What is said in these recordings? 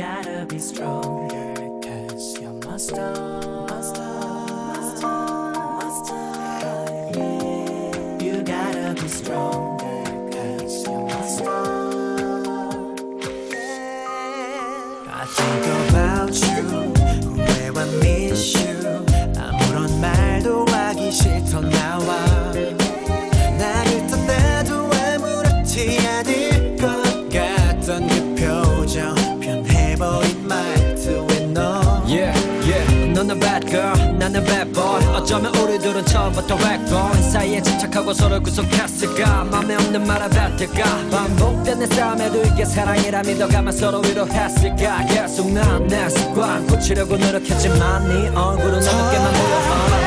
gotta be stronger, cause you're my star. 나는 boy. 어쩌면 우리 둘은 처음부터 backbone. 사이에 집착하고 서로 구속했을까? 맘에 없는 말을 뱉을까? 반복되는 싸움에도 이게 사랑이라 믿어가면 서로 위로했을까? 계속 난 내 습관 고치려고 노력했지만 네 얼굴은 어둡게만 보여.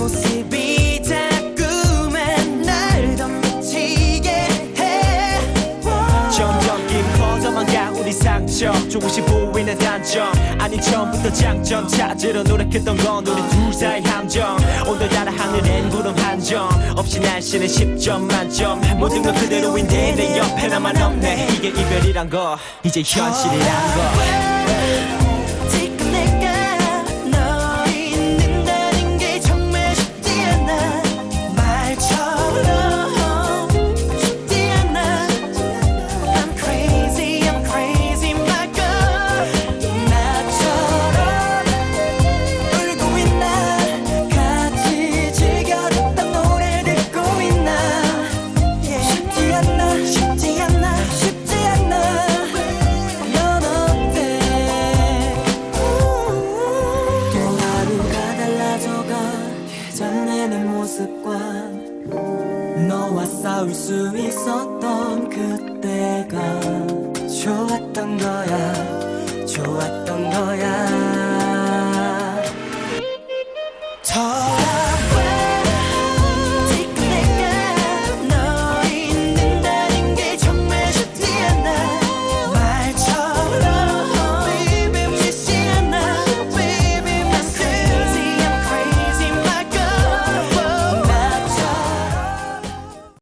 모습이 자꾸만 날더 미치게 해. 점점 깊어져만 가 우리 상처. 조금씩 보이는 단점. 아니 처음부터 장점. 찾으러 노력했던 건 우리 둘 사이 함정. 오늘따라 하늘엔 구름 한 점. 없이 날씨는 10점 만점. 모든 건 그대로인데 내 옆에 나만 없네. 이게 이별이란 거. 이제 현실이란 거 습관 너와 싸울 수 있었던 그때가